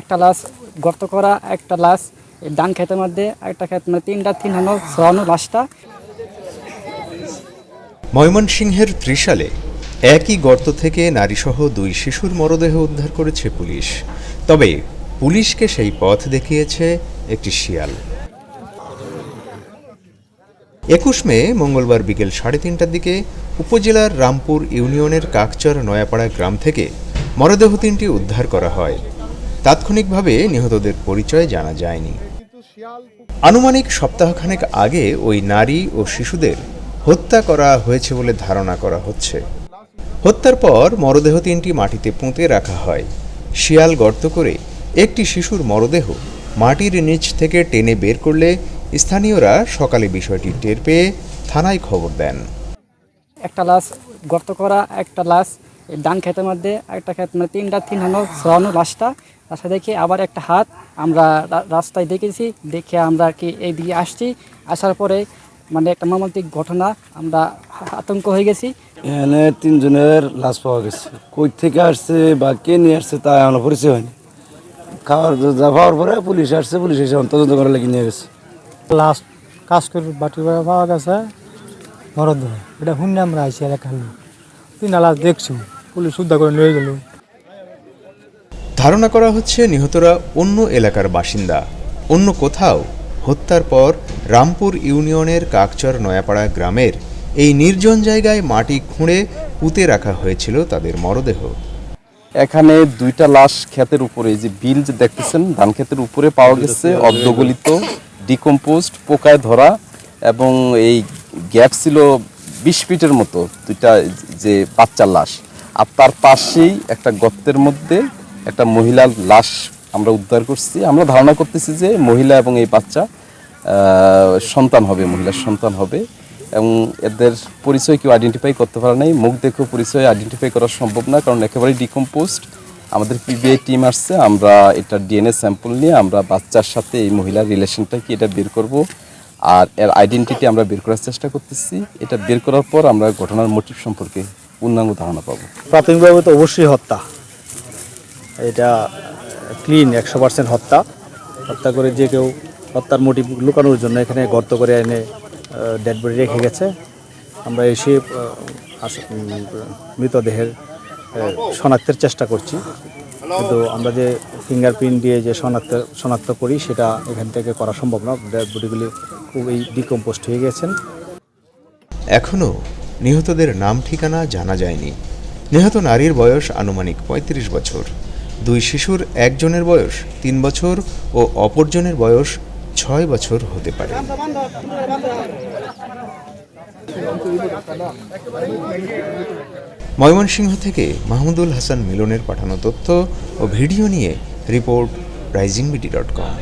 একটা লাশ গর্ত করা, একটা লাশ ডান ক্ষেতের মধ্যে, একটা ক্ষেত মানে তিনটা, তিন হানো ছড়ানো লাশটা। ময়মনসিংহের ত্রিশালে একই গর্ত থেকে নারীসহ দুই শিশুর মরদেহ উদ্ধার করেছে পুলিশ। তবে পুলিশকে সেই পথ দেখিয়েছে একটি শিয়াল। একুশ মে, মঙ্গলবার বিকেল সাড়ে তিনটার দিকে উপজেলার রামপুর ইউনিয়নের কাকচর নয়াপাড়া গ্রাম থেকে মরদেহ তিনটি উদ্ধার করা হয়। তাৎক্ষণিকভাবে নিহতদের পরিচয় জানা যায়নি। আনুমানিক সপ্তাহখানেক আগে ওই নারী ও শিশুদের হত্যা করা হয়েছে বলে ধারণা করা হচ্ছে। হত্যার পর মরদেহ তিনটি মাটিতে পুঁতে রাখা হয়। শিয়াল গর্ত করে একটি শিশুর মরদেহ মাটির নিচ থেকে টেনে বের করলে স্থানীয়রা সকালে বিষয়টি টের পেয়ে থানায় খবর দেন। একটা লাশ গর্ত করা, একটা লাশ ডান ক্ষেতের মধ্যে, একটা ক্ষেত মানে তিনটা, তিন হানো ছড়ানো লাশটা। লাশটা দেখে আবার একটা হাত আমরা রা- রাস্তায় দেখেছি দেখে আমরা কি এই দিকে আসছি। আসার পরে মানে একটা মর্মান্তিক ঘটনা আমরা আতঙ্ক হয়ে গেছি। এখানে তিনজনের লাশ পাওয়া গেছে। কই থেকে আসছে বা কে নিয়ে আসছে তা এখনও পরিচয় হয়নি। খাওয়ার যা পাওয়ার পরে পুলিশ আসছে পুলিশ এসে তদন্ত করার লেগে নিয়ে গেছে। লাস্ট কাজ করে বাটি পাওয়া গেছে। মরদ এটা শুনে আমরা আইসি এলাকার লোক। তিন লাশ দেখছি। পুলিশ উদ্ধার করে নিয়ে গেল। ধারণা করা হচ্ছে নিহতরা অন্য এলাকার বাসিন্দা। অন্য কোথাও হত্যার পর রামপুর ইউনিয়নের কাকচর নয়াপাড়া গ্রামের এই নির্জন জায়গায় মাটি খুঁড়ে পুঁতে রাখা হয়েছিল তাদের মরদেহ। এখানে দুইটা লাশ ক্ষেতের উপরে যে বিল যে দেখতেছেন, ধান ক্ষেতের উপরে পাওয়া গেছে অর্ধগলিত ডিকম্পোস্ট, পোকায় ধরা এবং এই গ্যাপ ছিল বিশ ফিটের মতো, দুইটা যে বাচ্চার লাশ। আর তার পাশেই একটা গর্তের মধ্যে একটা মহিলার লাশ আমরা উদ্ধার করছি। আমরা ধারণা করতেছি যে মহিলা এবং এই বাচ্চা সন্তান হবে, মহিলার সন্তান হবে এবং এদের পরিচয় কেউ আইডেন্টিফাই করতে পারে নাই। মুখ দেখেও পরিচয় আইডেন্টিফাই করা সম্ভব না, কারণ একেবারেই ডিকম্পোস্ট আমাদের পিবিআই টিম আসছে, আমরা এটা ডিএনএ স্যাম্পল নিয়ে আমরা বাচ্চার সাথে এই মহিলার রিলেশনটা কি এটা বের করব, আর এর আইডেন্টিটি আমরা বের করার চেষ্টা করতেছি। এটা বের করার পর আমরা ঘটনার মোটিভ সম্পর্কে পূর্ণাঙ্গ ধারণা পাবো। প্রাথমিকভাবে তো অবশ্যই হত্যা। এটা ক্লিন একশো পার্সেন্ট হত্যা। হত্যা করে যে কেউ হত্যার মোটিভ লুকানোর জন্য এখানে গর্ত করে এনে ডেড বডি রেখে গেছে। আমরা এসে মৃতদেহের শনাক্তের চেষ্টা করছি। কিন্তু আমরা যে ফিঙ্গারপ্রিন্ট দিয়ে যে শনাক্ত শনাক্ত করি, সেটা এখান থেকে করা সম্ভব না। ডেড বডিগুলি খুবই ডিকম্পোস্ট হয়ে গেছেন। এখনও নিহতদের নাম ঠিকানা জানা যায়নি। নিহত নারীর বয়স আনুমানিক ৩৫ বছর। দুই শিশুর একজনের বয়স তিন বছর ও অপরজনের বয়স ছয় বছর হতে পারে। ময়মনসিংহ থেকে মাহমুদুল হাসান মিলনের পাঠানো তথ্য ও ভিডিও নিয়ে report Rising BD dot com.